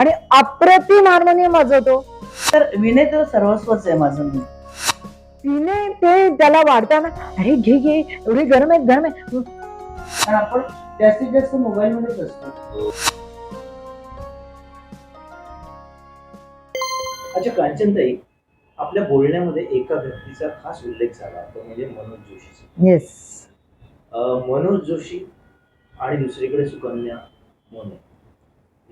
आणि अप्रतिम हार्मोनियम वाजवतो. तर विनय तर सर्वस्वच आहे माझं मी. तिने ते त्याला वाढताना अरे घे घे एवढे गरम आहेत गरम आहे. कारण आपण जास्तीत जास्त मोबाईल मध्येच असतो. अच्छा कांचनताई आपल्या बोलण्यामध्ये एका व्यक्तीचा खास उल्लेख झाला तो म्हणजे मनोज जोशीचा येस अं, मनोज जोशी आणि दुसरीकडे सुकन्या मोने.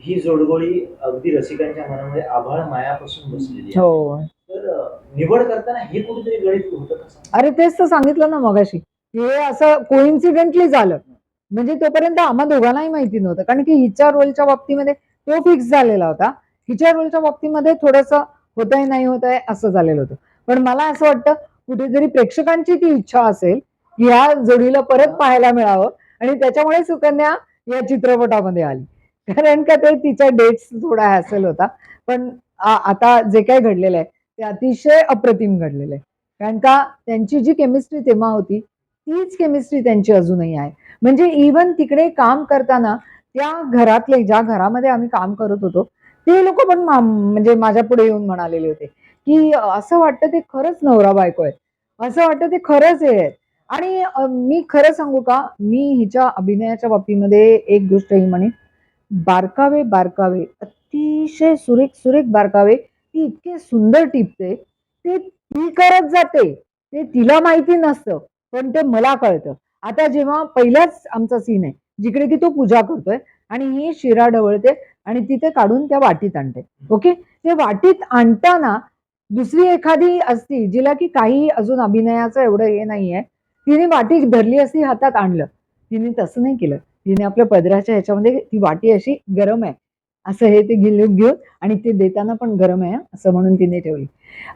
ही जोडगोळी अगदी रसिकांच्या मनामध्ये आभाळ मायापासून बसलेली आहे. हो तर निवड करताना हे कुठेतरी गणित होतं? अरे तेच तर सांगितलं ना मगाशी हे असं कोइन्सिडेंटली झालं. म्हणजे तोपर्यंत आम्हा दोघांनाही माहिती नव्हतं कारण की हिच्या रोलच्या बाबतीमध्ये तो फिक्स झालेला होता. हिच्या रोलच्या बाबतीमध्ये थोडस होत आहे नाही होत आहे असं झालेलं होतं. पण मला असं वाटतं कुठेतरी प्रेक्षकांची ती इच्छा असेल की ह्या जोडीला परत पाहायला मिळावं. आणि त्याच्यामुळे सुकन्या या चित्रपटामध्ये आली. कारण का ते तिच्या डेट्स थोडा हॅसल होता. पण आता जे काय घडलेलं आहे ते अतिशय अप्रतिम घडलेलं आहे. कारण का त्यांची जी केमिस्ट्री तेव्हा होती तीच केमिस्ट्री त्यांची अजूनही आहे. म्हणजे इवन तिकडे काम करताना त्या घरातले ज्या घरामध्ये आम्ही काम करत होतो ते लोक पण म्हणजे माझ्या पुढे येऊन म्हणालेले होते की असं वाटतं ते खरंच नवरा बायको आहे असं वाटतं ते खरंच हे आहेत. आणि मी खरं सांगू का मी हिच्या अभिनयाच्या बाबतीमध्ये एक गोष्ट ही म्हणे बारकावे बारकावे अतिशय सुरेख सुरेख बारकावे ती इतके सुंदर टिपते. ते ती करत जाते. ते तिला माहिती नसतं पण ते मला कळतं. आता जेव्हा पहिलाच आमचा सीन आहे जिकडे की तो पूजा करतोय आणि ही शिरा ढवळते आणि तिथे काढून त्या वाटीत आणते. ओके? ते वाटीत आणताना दुसरी एखादी असती जिला की काही अजून अभिनयाचं एवढं हे नाहीये तिने वाटी धरली असती हातात आणलं. तिने तसं नाही केलं. तिने आपल्या पदराच्या ह्याच्यामध्ये ती वाटी अशी गरम आहे. असं हे ते गिल्लूक घेऊन आणि ते देताना पण गरम आहे असं म्हणून तिने ठेवली.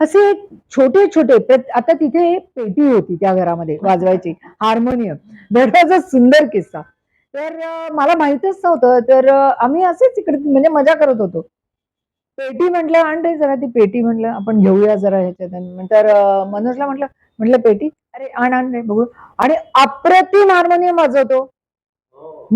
असे छोटे छोटे आता तिथे पेटी होती त्या घरामध्ये वाजवायची हार्मोनियम. दरवाजा सुंदर किस्सा. तर मला माहितच नव्हतं तर आम्ही असेच इकडे म्हणजे मजा करत होतो. पेटी म्हटलं आण जरा ती पेटी म्हटलं आपण घेऊया जरा ह्याच्यात. तर मनोजला म्हटलं म्हटलं पेटी अरे आण आण रे बघू. आणि अप्रतिम हार्मोनियम वाजवतो.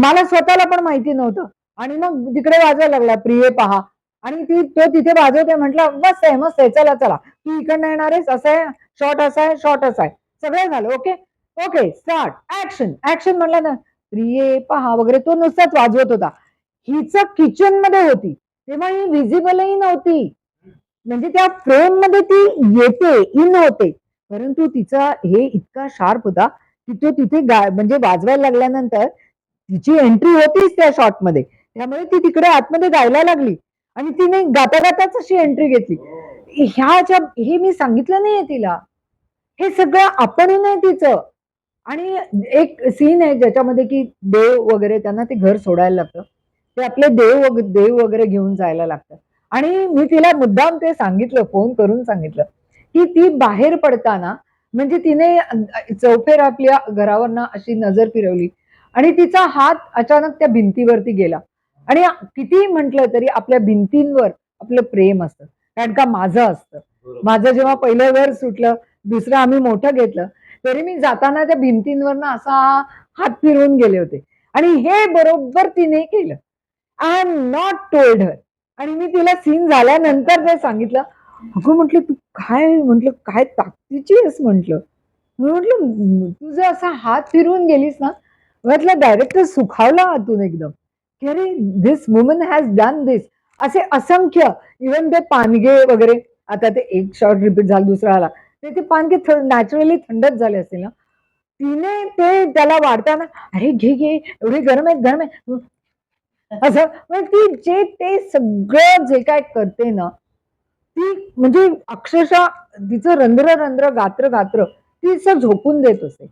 मला स्वतःला पण माहिती नव्हतं. आणि मग तिकडे वाजवायला लागला प्रिये पहा. आणि ती तो तिथे वाजवते म्हटलं मस्त आहे मस्त आहे चला चला. तू इकडनं येणार आहेस असं आहे शॉर्ट असा आहे शॉर्ट असा आहे. सगळं झालं okay okay start action action म्हटलं ना प्रिये पहा वगैरे तो नुसताच वाजवत होता. हिच किचनमध्ये होती. तेव्हा ही व्हिजिबलही नव्हती. म्हणजे त्या फ्रेममध्ये ती येते इन होते परंतु तिचा हे इतका शार्प होता की तो तिथे म्हणजे वाजवायला लागल्यानंतर तिची एंट्री होतीच त्या शॉटमध्ये. त्यामुळे ती तिकडे आतमध्ये गायला लागली. आणि तिने गाता गाताच अशी एंट्री घेतली. ह्याच्या हे मी सांगितलं नाहीये तिला. हे सगळं आपण नाही तिचं. आणि एक सीन आहे ज्याच्यामध्ये की देव वगैरे त्यांना ते घर सोडायला लागतं. ते आपले देव देव वगैरे घेऊन जायला लागतं. आणि मी तिला मुद्दाम ते सांगितलं फोन करून सांगितलं की ती बाहेर पडताना म्हणजे तिने चौफेर आपल्या घरावरना अशी नजर फिरवली. आणि तिचा हात अचानक त्या भिंतीवरती गेला. आणि किती म्हटलं तरी आपल्या भिंतींवर आपलं प्रेम असतं. कारण का माझं असतं. माझं जेव्हा पहिलं घर सुटलं दुसरं आम्ही मोठं घेतलं तरी मी जाताना त्या भिंतींवरनं असा हात फिरवून गेले होते. आणि हे बरोबर तिने केलं. I am not told her आणि मी तिला सीन झाल्यानंतर ते सांगितलं अगं म्हटलं तू काय म्हटलं काय ताकदीची आहेस म्हटलं? मी म्हटलं तुझं असा हात फिरवून गेलीस ना म्हटलं डायरेक्टर सुखावला आतून एकदम. की अरे this woman has done this असे असंख्य इवन ते पानगे वगैरे आता ते एक शॉर्ट रिपीट झाला दुसरा आला. ते ते पानगे नॅचरली थंडच झाले असतील ना. तिने ते त्याला वाढताना अरे घे घे एवढे गरम आहेत गरम आहे असं म्हणजे ती जे ते सगळं जे काय करते ना ती म्हणजे अक्षरशः तिचं रंध्र रंध्र गात्र गात्र ती असं झोपून देत असे.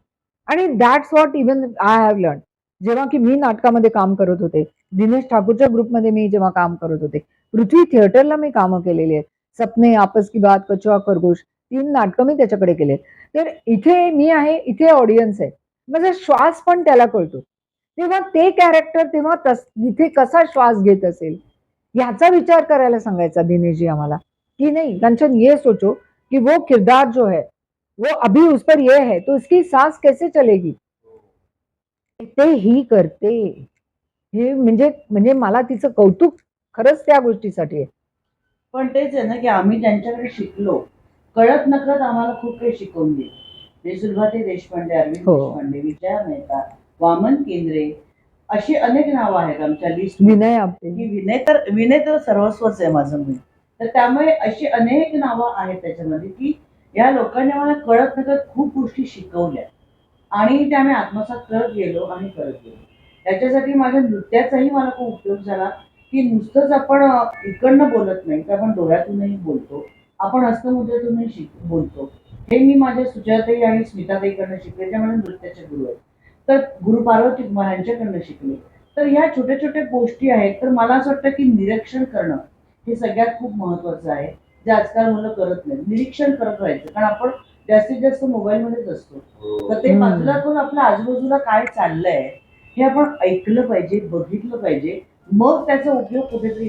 आणि that's what even I have learn जेव्हा की मी नाटकामध्ये काम करत होते दिनेश ठाकूरच्या ग्रुपमध्ये मी जेव्हा काम करत होते पृथ्वी थिएटरला मी कामं केलेली आहेत. सपने आपस की बात कचुआ खरगोश तीन नाटकं मी त्याच्याकडे केले तर इथे मी आहे इथे ऑडियन्स आहे. माझा श्वास पण त्याला कळतो. तेव्हा ते कॅरेक्टर तेव्हा तस तिथे कसा श्वास घेत असेल? याचा विचार करायला सांगायचा दिनेशजी आम्हाला की नाही कंचन ये सोचो की वो किरदार जो है वो अभी उस पर ये है तो उसकी सांस कैसे चलेगी? ते ही करते हे म्हणजे म्हणजे मला तिचं कौतुक खरंच त्या गोष्टीसाठी आहे. पण तेच आहे ना की आम्ही त्यांच्याकडे शिकलो कळत नकळत आम्हाला खूप काही शिकवून दिलं. सुलभाते देशपांडे अरविंद हो. देशपांडे विजया मेहता वामन केंद्रे अशी अनेक नावं आहेत आमच्या लिस्ट विनय आपटे. की विनय तर विनय तर सर्वस्वच आहे माझं मी तर त्यामुळे अशी अनेक नावं आहेत त्याच्यामध्ये की या लोकांनी मला कळत नकळत खूप गोष्टी शिकवल्या. आणि त्या मी आत्मसात करत गेलो आणि करत गेलो. त्याच्यासाठी माझ्या नृत्याचाही मला खूप उपयोग झाला. की नुसतंच आपण इकडनं बोलत नाही तर आपण डोळ्यातूनही बोलतो. आपण हस्तमुद्रेतूनही शिक बोलतो. हे मी माझ्या सुजाताई आणि स्मिताताईकडनं शिकले त्यामुळे माझ्या नृत्याचे गुरु आहेत. तर गुरु पार्वती कुमार यांच्याकडनं शिकले. तर ह्या छोट्या छोट्या गोष्टी आहेत. तर मला असं वाटतं की निरीक्षण करणं हे सगळ्यात खूप महत्वाचं आहे. जे आजकाल मुलं करत नाही. निरीक्षण करत राहायचं. कारण आपण जास्तीत जास्त मोबाईलमध्येच असतो. तर ते. बाजूला करून आपल्या आजूबाजूला काय चाललंय हे आपण ऐकलं पाहिजे बघितलं पाहिजे. मग त्याचा उपयोग कुठेतरी